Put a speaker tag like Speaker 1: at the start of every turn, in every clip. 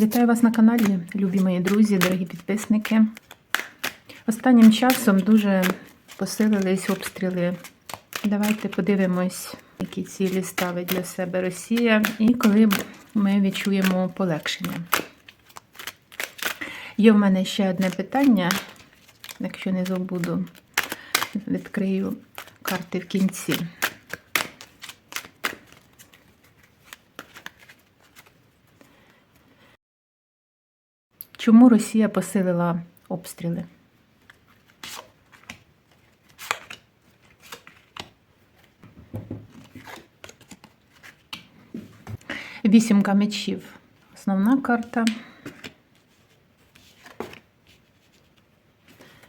Speaker 1: Вітаю вас на каналі, любі мої друзі, дорогі підписники. Останнім часом дуже посилились обстріли. Давайте подивимось, які цілі ставить для себе Росія і коли ми відчуємо полегшення. Є в мене ще одне питання, якщо не забуду, відкрию карти в кінці. Чому Росія посилила обстріли? Вісімка мечів. Основна карта.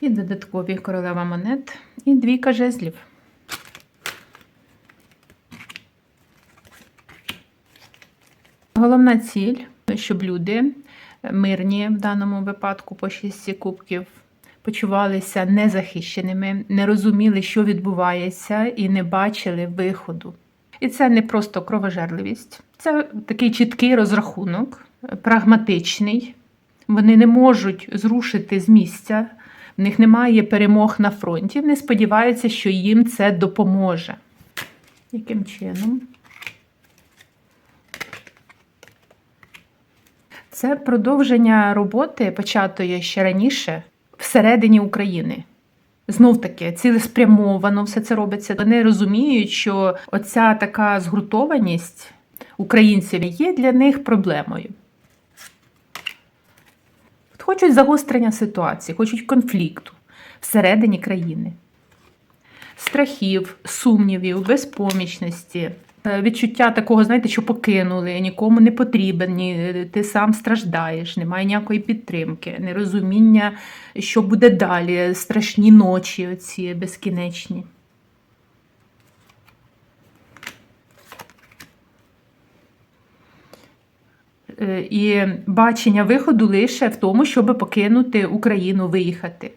Speaker 1: І додаткові королева монет. І двійка жезлів. Головна ціль, щоб люди мирні в даному випадку по шісті кубків почувалися незахищеними, не розуміли, що відбувається, і не бачили виходу. І це не просто кровожерливість, це такий чіткий розрахунок, прагматичний. Вони не можуть зрушити з місця, в них немає перемог на фронті. Вони сподіваються, що їм це допоможе. Яким чином? Це продовження роботи, початої ще раніше, всередині України. Знов таки, цілеспрямовано все це робиться. Вони розуміють, що оця така згуртованість українців є для них проблемою. Хочуть загострення ситуації, хочуть конфлікту всередині країни, страхів, сумнівів, безпомічності. Е, Відчуття такого, знаєте, що покинули, нікому не потрібен, ти сам страждаєш, немає ніякої підтримки, нерозуміння, що буде далі, страшні ночі, оці безкінечні. Е, І бачення виходу лише в тому, щоб покинути Україну, виїхати.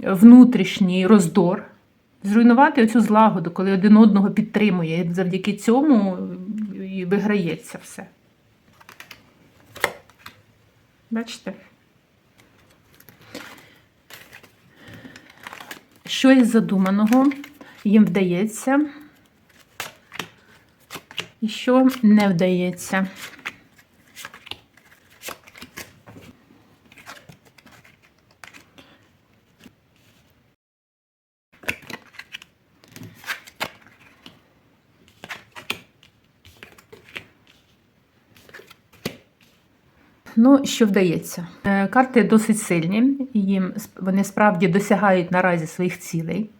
Speaker 1: Внутрішній роздор зруйнувати оцю злагоду, коли один одного підтримує. І завдяки цьому і виграється все. Бачите? Що із задуманого їм вдається, і що не вдається. Ну, що вдається? Е, Карти досить сильні, їм вони справді досягають наразі своїх цілей,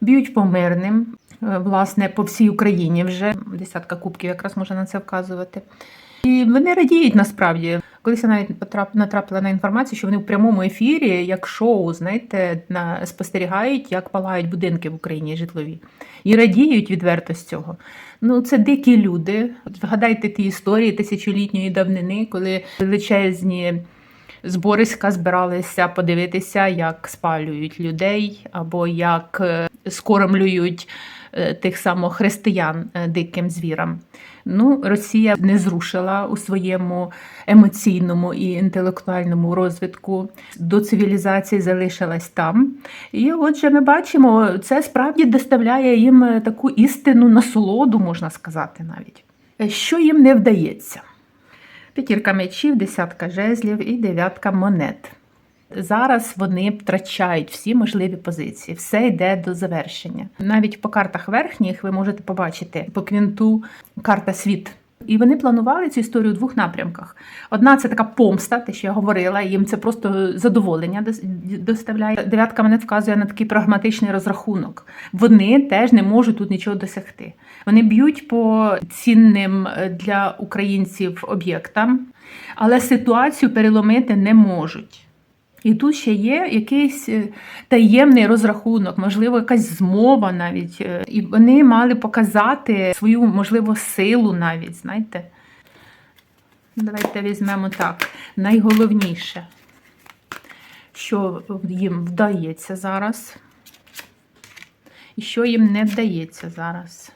Speaker 1: б'ють по мирним, е, власне, по всій Україні вже десятка кубків якраз може на це вказувати. І вони радіють насправді. Колись я навіть натрапила на інформацію, що вони в прямому ефірі, як шоу, знаєте, на, спостерігають, як палають будинки в Україні житлові. І радіють відверто з цього. Ну, це дикі люди. От Згадайте ті історії тисячолітньої давнини, коли величезні збориська збиралися подивитися, як спалюють людей, або як е, скормлюють тих самих християн е, диким звірам. Ну, Росія не зрушила у своєму емоційному і інтелектуальному розвитку до цивілізації залишилась там. І отже, ми бачимо, це справді доставляє їм е, таку істинну насолоду, можна сказати навіть. Е, Що їм не вдається? П'ятірка мечів, десятка жезлів і дев'ятка монет. Зараз вони втрачають всі можливі позиції, все йде до завершення. Навіть по картах верхніх ви можете побачити по квінту карта світ. І вони планували цю історію у двох напрямках. Одна це така помста, те, що я говорила, їм це просто задоволення дос- доставляє. Дев'ятка монет вказує на такий прагматичний розрахунок. Вони теж не можуть тут нічого досягти. Вони б'ють по цінним е, для українців об'єктам, але ситуацію переломити не можуть. І тут ще є якийсь е, таємний розрахунок, можливо, якась змова навіть. е, І вони мали показати свою, можливо, силу навіть, знаєте. Давайте візьмемо так. Найголовніше, що їм вдається зараз, і що їм не вдається зараз.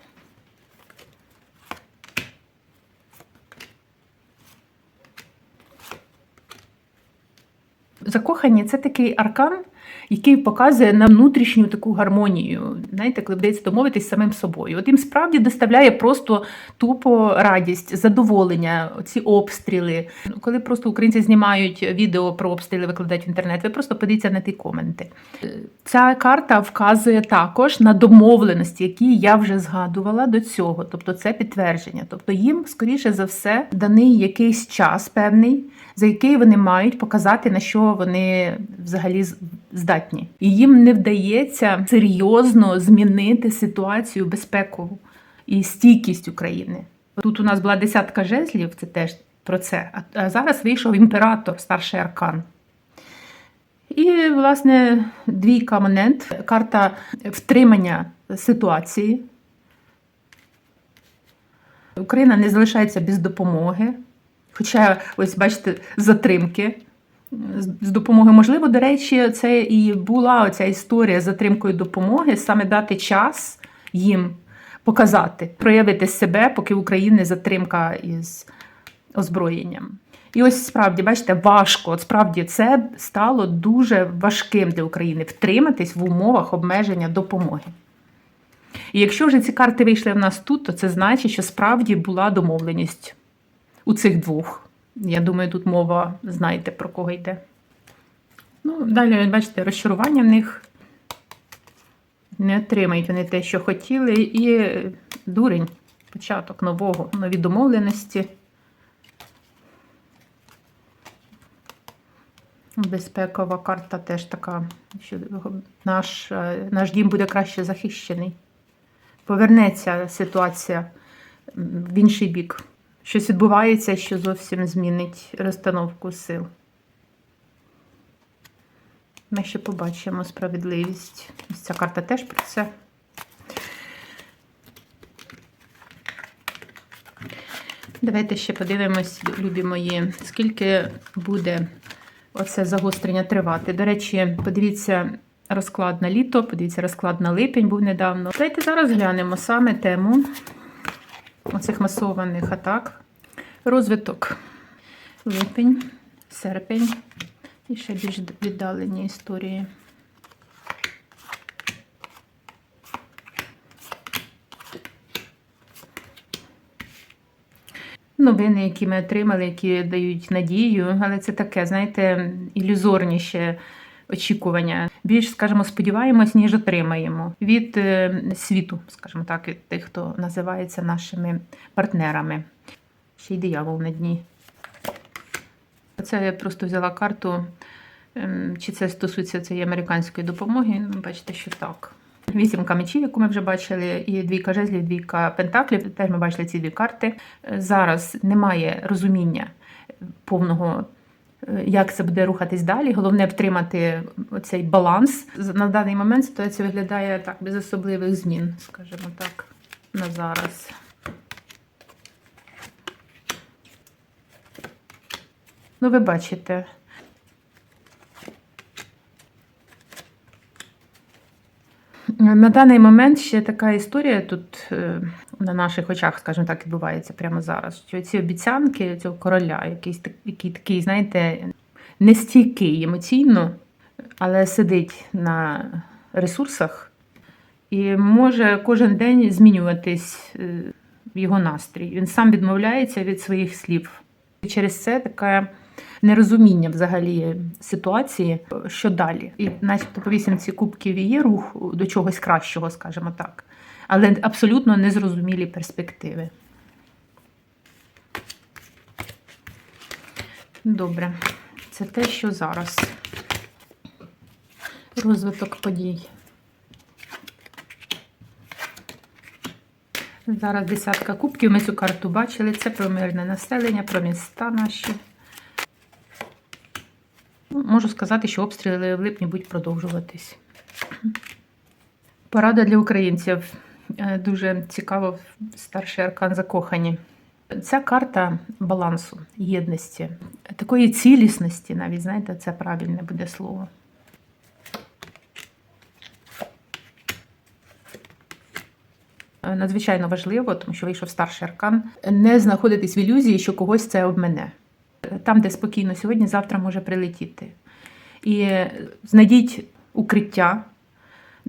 Speaker 1: Закохані це такий аркан, який показує нам внутрішню таку гармонію. Знаєте, коли вдається домовитись самим собою. От їм справді доставляє просто тупо радість, задоволення, ці обстріли. Коли просто українці знімають відео про обстріли, викладають в інтернет, ви просто подивіться на ті коменти. Ця карта вказує також на домовленості, які я вже згадувала до цього. Тобто це підтвердження. Тобто їм, скоріше за все, даний якийсь час певний, за який вони мають показати, на що вони взагалі з- здатні. І їм не вдається серйозно змінити ситуацію безпекову і стійкість України. Тут у нас була десятка жезлів, це теж про це. А- зараз вийшов імператор, старший аркан. І, власне, двійка монет, карта втримання ситуації. Україна не залишається без допомоги. Хоча, ось бачите, затримки з допомоги. Можливо, до речі, це і була оця історія з затримкою допомоги, саме дати час їм показати, проявити себе, поки в Україні затримка із озброєнням. І ось справді, бачите, важко. От справді це стало дуже важким для України втриматись в умовах обмеження допомоги. І якщо вже ці карти вийшли в нас тут, то це значить, що справді була домовленість у цих двох. Я думаю, тут мова, знаєте, про кого йде. Ну, далі, бачите, розчарування в них. Не отримають вони те, що хотіли, і дурень, початок нового, нові домовленості. Безпекова карта теж така, що наш, наш дім буде краще захищений. Повернеться ситуація в інший бік. Щось відбувається, що зовсім змінить розстановку сил. Ми ще побачимо справедливість. Ось ця карта теж про це. Давайте ще подивимось, любі мої, скільки буде оце загострення тривати. До речі, подивіться розклад на літо, подивіться розклад на липень був недавно. Давайте зараз глянемо саме тему оцих масованих атак. Розвиток липень, серпень і ще більш віддалені історії. Новини, які ми отримали, які дають надію, але це таке, знаєте, ілюзорніше очікування. Більш, скажімо, сподіваємось, ніж отримаємо від е, світу, скажімо так, від тих, хто називається нашими партнерами. Ще й диявол на дні. Це я просто взяла карту, ем, чи це стосується цієї американської допомоги. Ну, Бачите, що так. Вісімка мечів, яку ми вже бачили, і двійка жезлів, двійка пентаклів. Теж ми бачили ці дві карти. Е, Зараз немає розуміння повного, як це буде рухатись далі. Головне втримати цей баланс. На даний момент ситуація виглядає так, без особливих змін, скажімо так, на зараз. Ну, ви бачите. На даний момент ще така історія тут е, на наших очах, скажімо так, відбувається прямо зараз. Що ці обіцянки цього короля, якийсь який такий, знаєте, нестійкий емоційно, але сидить на ресурсах і може кожен день змінюватись е, його настрій. Він сам відмовляється від своїх слів. І через це таке нерозуміння взагалі ситуації, що далі. І начебто по вісімці кубків є рух до чогось кращого, скажімо так, але абсолютно незрозумілі перспективи. Добре, це те, що зараз. Розвиток подій. Зараз десятка кубків. Ми цю карту бачили. Це про мирне населення, про міста наші. Можу сказати, що обстріли в липні будуть продовжуватись. Порада для українців. Е, Дуже цікаво, старший аркан закохані. Ця карта балансу, єдності, такої цілісності, навіть знаєте, це правильне буде слово. Е, Надзвичайно важливо, тому що вийшов старший аркан, не знаходитись в ілюзії, що когось це обмене. Там, де спокійно сьогодні, завтра може прилетіти. І знайдіть укриття,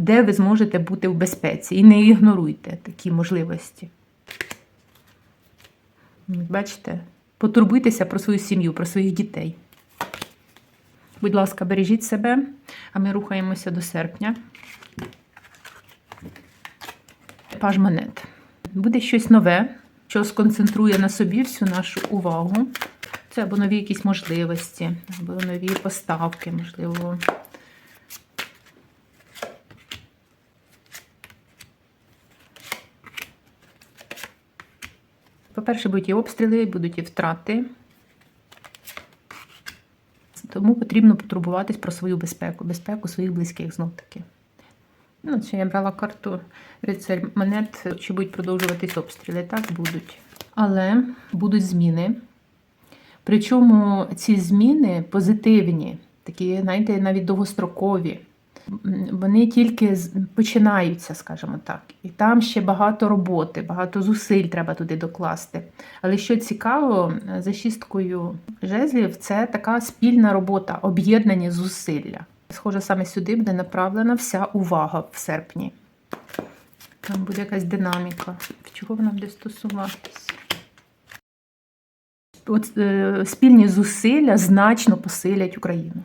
Speaker 1: де ви зможете бути в безпеці. І не ігноруйте такі можливості. Бачите? Потурбуйтеся про свою сім'ю, про своїх дітей. Будь ласка, бережіть себе, а ми рухаємося до серпня. Паж монет. Буде щось нове, що сконцентрує на собі всю нашу увагу. Це або нові якісь можливості, або нові поставки, можливо. По-перше, будуть і обстріли, будуть і втрати. Тому потрібно потурбуватись про свою безпеку, безпеку своїх близьких знов таки. Ну, це я брала карту рицарь монет, чи будуть продовжуватись обстріли. Так будуть. Але будуть зміни. Причому ці зміни позитивні, такі, знаєте, навіть довгострокові. Вони тільки починаються, скажімо так. І там ще багато роботи, багато зусиль треба туди докласти. Але що цікаво, за шісткою жезлів це така спільна робота, об'єднані зусилля. Схоже, саме сюди буде направлена вся увага в серпні. Там буде якась динаміка. В чого вона буде стосуватися? От е, спільні зусилля значно посилять Україну.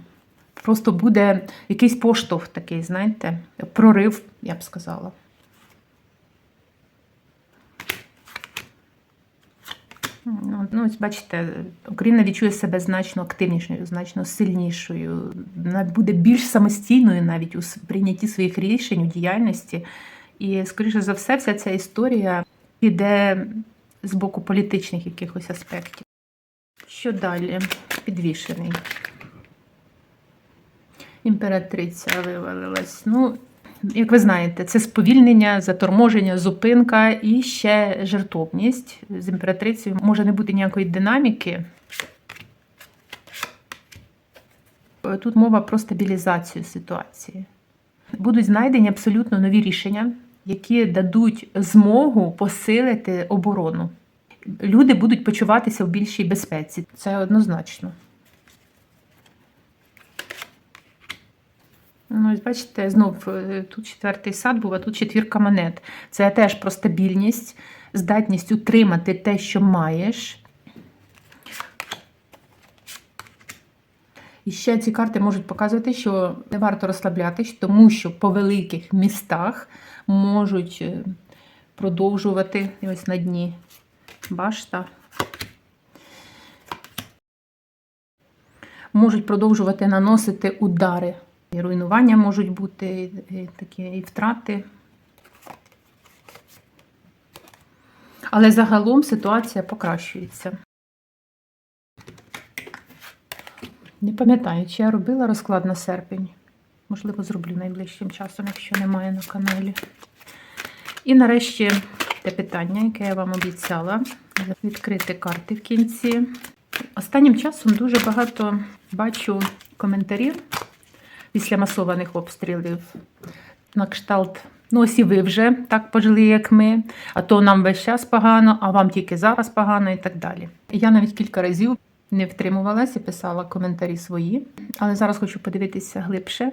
Speaker 1: Просто буде якийсь поштовх такий, знаєте, прорив, я б сказала. Ну, ну, ось бачите, Україна відчує себе значно активнішою, значно сильнішою, буде більш самостійною навіть у прийнятті своїх рішень, у діяльності. І, скоріше за все, вся ця історія піде з боку політичних якихось аспектів. Що далі? Підвішений. Імператриця вивалилась. Ну, як ви знаєте, це сповільнення, заторможення, зупинка і ще жертовність. З імператрицею може не бути ніякої динаміки. Тут мова про стабілізацію ситуації. Будуть знайдені абсолютно нові рішення, які дадуть змогу посилити оборону. Люди будуть почуватися в більшій безпеці. Це однозначно. Ну, бачите, знов е, тут четвертий сад був, а тут четвірка монет. Це теж про стабільність, здатність утримати те, що маєш. І ще ці карти можуть показувати, що не варто розслаблятись, тому що по великих містах можуть е, продовжувати ось на дні башта. Можуть продовжувати наносити удари. І руйнування можуть бути, і такі, і втрати. Але загалом ситуація покращується. Не пам'ятаю, чи я робила розклад на серпень. Можливо, зроблю найближчим часом, якщо немає на каналі. І нарешті те питання, яке я вам обіцяла, відкрити карти в кінці. Останнім часом дуже багато бачу коментарів після масованих обстрілів на кшталт. Ну, ось і ви вже так пожили, як ми, а то нам весь час погано, а вам тільки зараз погано і так далі. Я навіть кілька разів не втримувалася і писала коментарі свої, але зараз хочу подивитися глибше,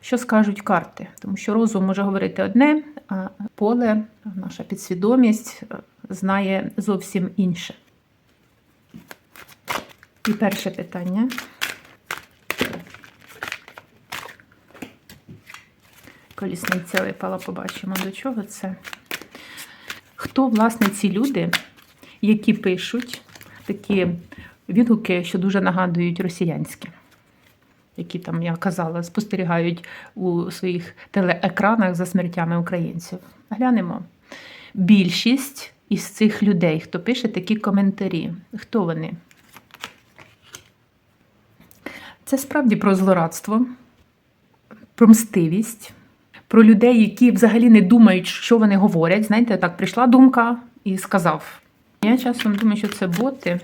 Speaker 1: що скажуть карти. Тому що розум може говорити одне, а поле, наша підсвідомість е, знає зовсім інше. І перше питання. Колісниця випала, побачимо, до чого це. Хто, власне, ці люди, які пишуть такі відгуки, що дуже нагадують росіянські, які там, я казала, спостерігають у своїх телеекранах за смертями українців. Глянемо. Більшість із цих людей, хто пише такі коментарі, хто вони? Це справді про злорадство, про мстивість, про людей, які взагалі не думають, що вони говорять. Знаєте, так прийшла думка і сказав. Я часом думаю, що це боти,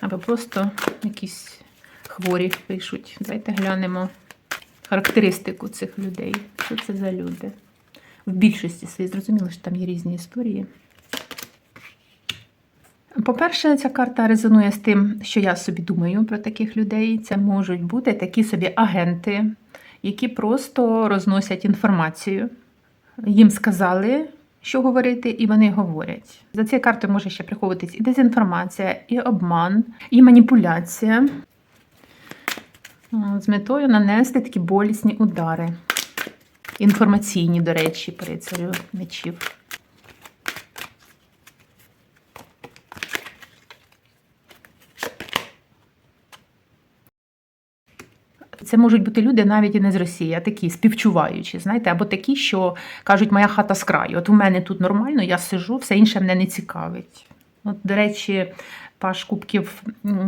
Speaker 1: або просто якісь хворі пишуть. Давайте глянемо характеристику цих людей. Що це за люди? В більшості своїй зрозуміло, що там є різні історії. По-перше, ця карта резонує з тим, що я собі думаю про таких людей. Це можуть бути такі собі агенти, які просто розносять інформацію. Їм сказали, що говорити, і вони говорять. За цією картою може ще приховуватись і дезінформація, і обман, і маніпуляція з метою нанести такі болісні удари. Інформаційні, до речі, по рицарю мечів. Це можуть бути люди навіть і не з Росії, а такі співчуваючі, знаєте, або такі, що кажуть, моя хата з краю. От у мене тут нормально, я сижу, все інше мене не цікавить. От, до речі, Паш Кубків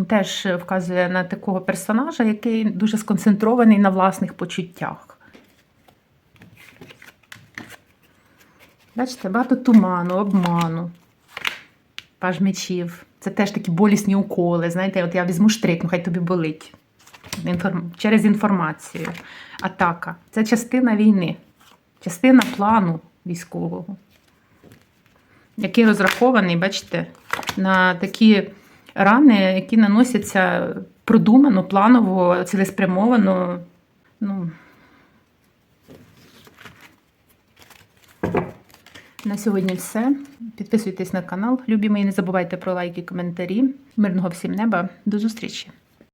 Speaker 1: теж вказує на такого персонажа, який дуже сконцентрований на власних почуттях. Бачите, багато туману, обману. Паж мечів. Це теж такі болісні уколи. Знаєте, от я візьму штрик, ну хай тобі болить. Через інформацію. Атака. Це частина війни, частина плану військового, який розрахований, бачите, на такі рани, які наносяться продумано, планово, цілеспрямовано. Ну, На сьогодні все. Підписуйтесь на канал. Любі мої, не забувайте про лайки, коментарі. Мирного всім неба. До зустрічі!